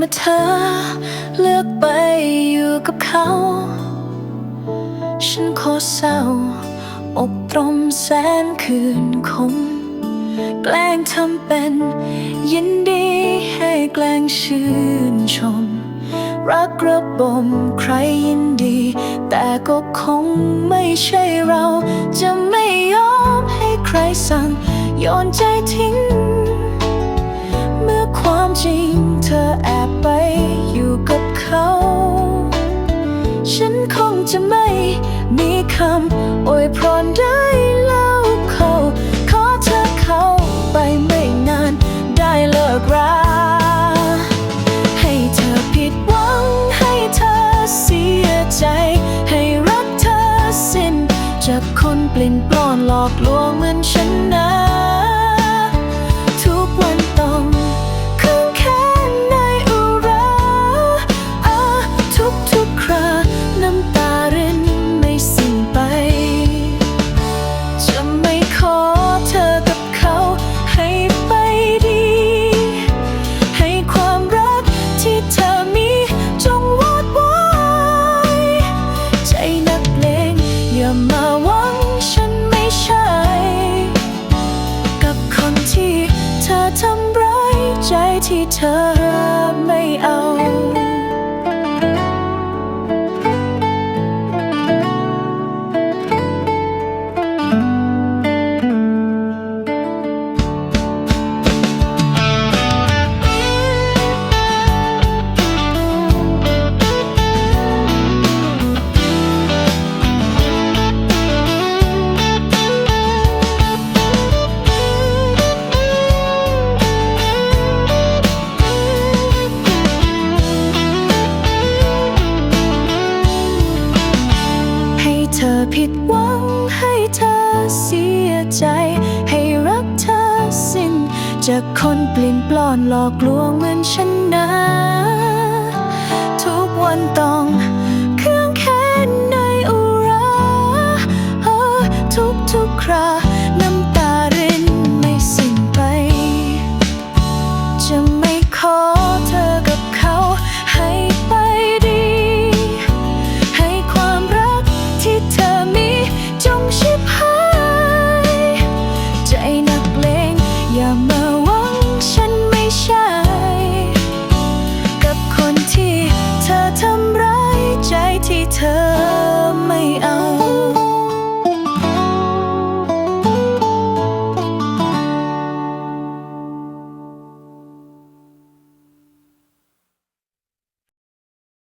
มื่อเธอเลือกไปอยู่กับเขา ฉันโคเศร้าอกตรมแสนคืนคม แกล้งทำเป็นยินดีให้แกล้งชื่นชม รักระบมใครยินดี แต่ก็คงไม่ใช่เรา จะไม่ยอมให้ใครสั่งโยนใจทิ้ง เมื่อความจริง อแอบไปอยู่กับเขา ฉันคงจะไม่มีคำอวยพรได้เล่าเขาขอเธอเข้าไปไม่นานได้เลิกราให้เธอผิดหวังให้เธอเสียใจ ให้รักเธอสิ้นจากคนปลิ้นปลอนหลอกลวงเหมือนฉันนะ ที่เธอไม่เอา จากคนเปลี่ยนปลอนหลอกลวงเหมือนฉันนะ ทุกวันต้องเครื่อง